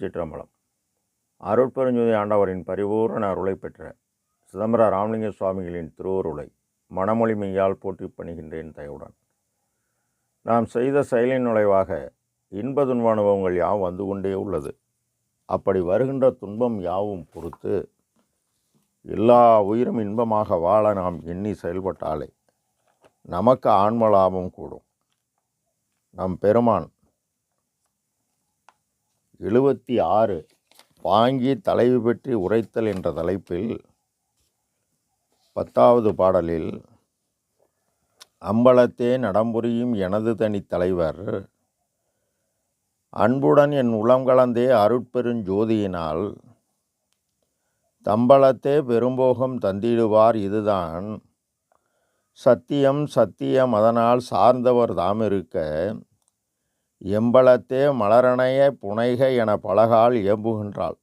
திருச்சிற்றம்பலம். அருட்பெருஞ்சுதி ஆண்டவரின் பரிபூரண அருளை பெற்ற சிதம்பர ராமலிங்க சுவாமிகளின் திருவருளை மனமொழிமையால் மெய்யால் போற்றி பணிகின்றேன் தயவுடன். நாம் செய்த செயலின் நுழைவாக இன்ப துன்ப அனுபவங்கள் யாவும் வந்து கொண்டே உள்ளது. அப்படி வருகின்ற துன்பம் யாவும் பொறுத்து எல்லா உயிரும் இன்பமாக வாழ நாம் எண்ணி செயல்பட்டாலே நமக்கு ஆன்ம லாபம் கூடும். நம் பெருமான் எழுபத்தி ஆறு வாங்கி தலைவு பற்றி உரைத்தல் என்ற தலைப்பில் பத்தாவது பாடலில் அம்பலத்தே நடம்புரியும் எனது தனி தலைவர் அன்புடன் என் உளம் கலந்தே அருட்பெருஞ்சோதியினால் தம்பலத்தே பெரும்போகம் தந்திடுவார் இதுதான். சத்தியம் சத்தியம் அதனால் சார்ந்தவர் தாம் எம்பலத்தே மலரணைய புனைக என பலகால் இயம்புகின்றாள்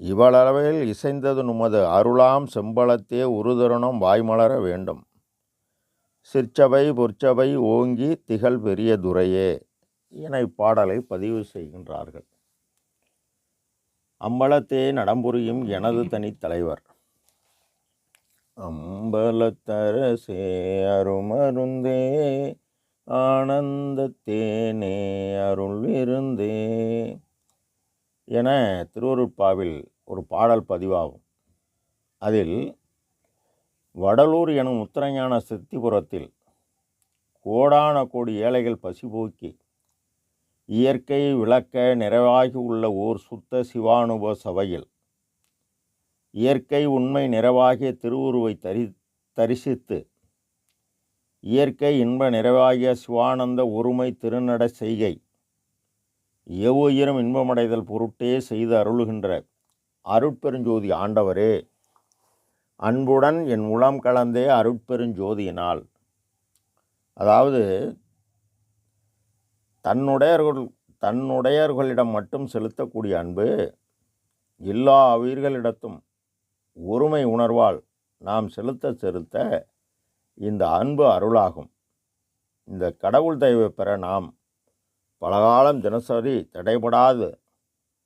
இவளளவில் இசைந்தது நுமது அருளாம் செம்பலத்தே உருதருணம் வாய்மலர வேண்டும். சிற்சபை பொற்சபை ஓங்கி திகழ் பெரிய துரையே என இப்பாடலை பதிவு செய்கின்றார்கள். அம்பலத்தே நடம்புரியும் எனது தனித்தலைவர் அம்பலத்தரசே அருமருந்தே ஆனந்தத்தேனே அருள் இருந்தே என திருவருட்பாவில் ஒரு பாடல் பதிவாகும். அதில் வடலூர் எனும் உத்தரஞான சித்திபுரத்தில் கோடான கோடி ஏழைகள் பசிபோக்கி இயற்கை விளக்க நிறைவாகி உள்ள ஓர் சுத்த சிவானுப சபையில் இயற்கை உண்மை நிறைவாகிய திருவுருவை தரி தரிசித்து இயற்கை இன்ப நிறைவாகிய சிவானந்த ஒருமை திருநட செய்கை. எவ்வுயிரும் இன்பமடைதல் பொருட்டே செய்து அருளுகின்ற அருட்பெருஞ்சோதி ஆண்டவரே அன்புடன் என் உளம் கலந்தே அருட்பெருஞ்சோதியினால். அதாவது தன்னுடையர்கள் தன்னுடையர்களிடம் மட்டும் செலுத்தக்கூடிய அன்பு எல்லா உயிர்களிடத்தும் ஒருமை உணர்வால் நாம் செலுத்த செலுத்த இந்த அன்பு அருளாகும். இந்த கடவுள் தயவை பெற நாம் பலகாலம் தினசரி தடைபடாது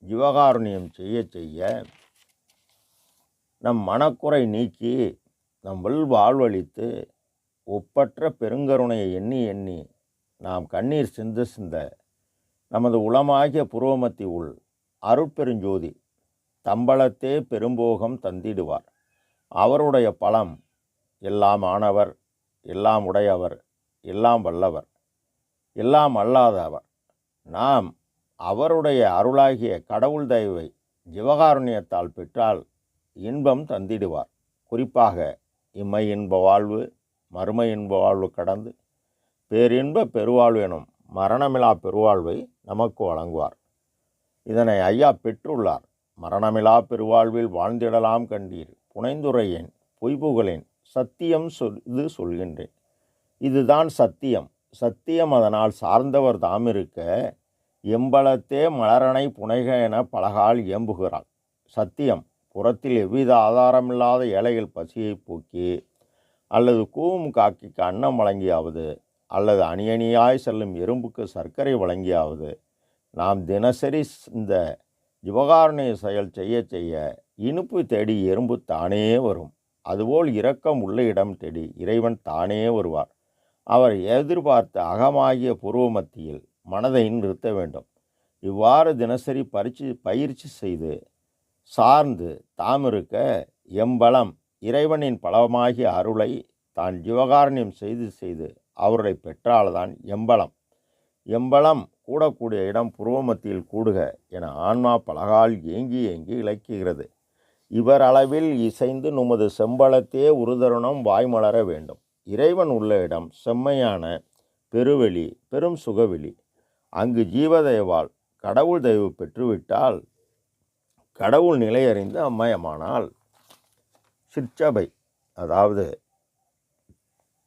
ஜீவகாருண்யம் செய்ய செய்ய நம் மனக்குறை நீக்கி நம் வில் வாழ்வழித்து ஒப்பற்ற பெருங்கருணையை எண்ணி எண்ணி நாம் கண்ணீர் சிந்து சிந்த நமது உளமாகிய புருவமத்தி உள் அருட்பெருஞ்சோதி தம்பளத்தே பெரும்போகம் தந்திடுவார். அவருடைய பலம் எல்லாம் ஆனவர் எல்லாம் உடையவர் எல்லாம் வல்லவர் எல்லாம் அல்லாதவர். நாம் அவருடைய அருளாகிய கடவுள் தயவை ஜிவகாருண்யத்தால் பெற்றால் இன்பம் தந்திடுவார். குறிப்பாக இம்மை இன்ப வாழ்வு மறுமை இன்ப வாழ்வு கடந்து பேரின்ப பெருவாழ்வு எனும் மரணமிலா பெருவாழ்வை நமக்கு வழங்குவார். இதனை ஐயா பெற்றுள்ளார். மரணமிலா பெருவாழ்வில் வாழ்ந்திடலாம் கண்டீர். புனைந்துரையேன் பொய்புகளேன் சத்தியம் சொல் இது சொல்கின்றேன். இதுதான் சத்தியம். சத்தியம் அதனால் சார்ந்தவர் தாம் இருக்க எம்பலத்தே மலரணை புனைக என பலகால் இயம்புகிறாள். சத்தியம் புறத்தில் எவ்வித ஆதாரமில்லாத ஏழைகள் பசியை போக்கி அல்லது கூவும் காக்கிக்கு அன்னம் வழங்கியாவது அல்லது அணியணியாய் செல்லும் எறும்புக்கு சர்க்கரை வழங்கியாவது நாம் தினசரி இந்த ஜிவகாருண்ய செயல் செய்ய செய்ய இனிப்பு தேடி எறும்பு தானே வரும். அதுபோல் இரக்கம் உள்ள இடம் தேடி இறைவன் தானே வருவார். அவர் எதிர்பார்த்த அகமாகிய பூர்வமத்தியில் மனதை நிறுத்த வேண்டும். இவ்வாறு தினசரி பரிச்சு பயிற்சி செய்து சார்ந்து தாம் இருக்க எம்பலம் இறைவனின் பலமாகிய அருளை தான் ஜீவகாரண்யம் செய்து செய்து அவருடைய பெற்றால்தான் எம்பலம். எம்பலம் கூடக்கூடிய இடம் புருவமத்தியில் கூடுக என ஆன்மா பலகால் ஏங்கி ஏங்கி இலக்குகிறது. இவர் அளவில் இசைந்து நுமது செம்பலத்தே உருதருணம் வாய்மலர வேண்டும். இறைவன் உள்ள இடம் செம்மையான பெருவெளி பெரும் சுகவெளி. அங்கு ஜீவதயவால் கடவுள் தயவு பெற்றுவிட்டால் கடவுள் நிலையறிந்து அம்மயமானால் சிற்சபை அதாவது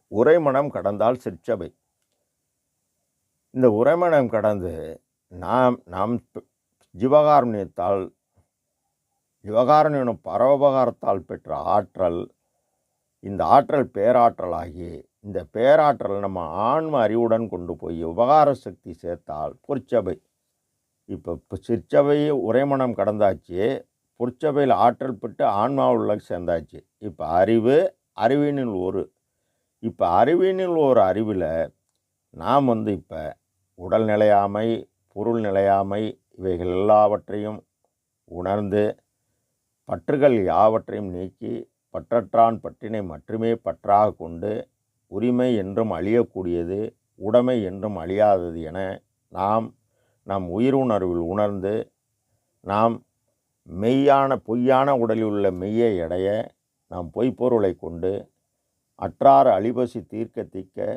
உரைமணம் கடந்தால் சிற்சபை. இந்த உரைமணம் கடந்து நாம் நாம் பெ- விவகாரம் எனும் பரோபகாரத்தால் பெற்ற ஆற்றல் இந்த ஆற்றல் பேராற்றலாகி இந்த பேராற்றல் நம்ம ஆன்ம அறிவுடன் கொண்டு போய் உபகார சக்தி சேர்த்தால் பொற்சபை. இப்போ இப்போ சிற்சபை உரைமணம் கடந்தாச்சு பொற்சபையில் ஆற்றல் பெற்று ஆன்மாவுள்ள உள்ள சேர்ந்தாச்சு. இப்போ அறிவு அறிவினில் ஒரு. இப்போ அறிவினில் ஒரு அறிவில் நாம் வந்து இப்போ உடல் நிலையாமை பொருள் நிலையாமை இவைகள் எல்லாவற்றையும் உணர்ந்து பற்றுகள் யாவற்றையும் நீக்கி பற்றற்றான் பற்றினை மட்டுமே பற்றாக கொண்டு உரிமை என்றும் அழியக்கூடியது உடைமை என்றும் அழியாதது என நாம் நம் உயிருணர்வில் உணர்ந்து நாம் மெய்யான பொய்யான உடலில் உள்ள மெய்யை அடைய நாம் பொய்ப்பொருளை கொண்டு அற்றார் அழிபசி தீர்க்க தீர்க்க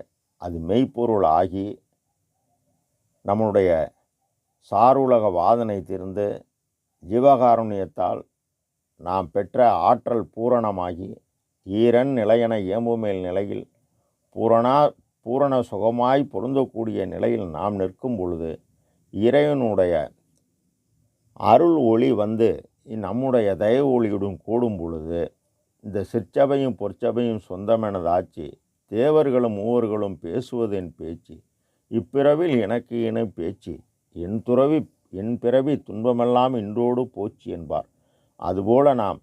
அது மெய்ப்பொருள் ஆகி நம்முடைய சாருலக வாதனை திறந்து ஜீவகாருண்யத்தால் நாம் பெற்ற ஆற்றல் பூரணமாகி ஈரன் நிலையென ஏம்புமேல் நிலையில் பூரணா பூரண சுகமாய் பொருந்தக்கூடிய நிலையில் நாம் நிற்கும் பொழுது இறைவனுடைய அருள் ஒளி வந்து நம்முடைய தயவு ஒளியுடன் கூடும் பொழுது இந்த சிற்சபையும் பொற்சபையும் சொந்தமெனதாச்சு தேவர்களும் மூவர்களும் பேசுவதென் பேச்சு இப்பிறவில் எனக்கு இன பேச்சு என் துறவி என் பிறவி துன்பமெல்லாம் இன்றோடு போச்சு என்பார். அதுபோல நாம்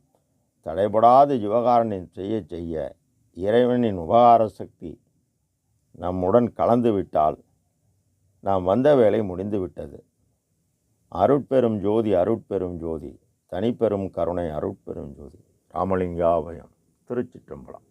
தடைபடாத ஜீவகாரணியம் செய்ய செய்ய இறைவனின் உபகார சக்தி நம்முடன் கலந்துவிட்டால் நாம் வந்த வேலை முடிந்துவிட்டது அருட்பெரும் ஜோதி அருட்பெரும் ஜோதி. தனிப்பெரும் கருணை அருட்பெரும் ஜோதி. ராமலிங்காபயம் திருச்சிற்றம்பலம்.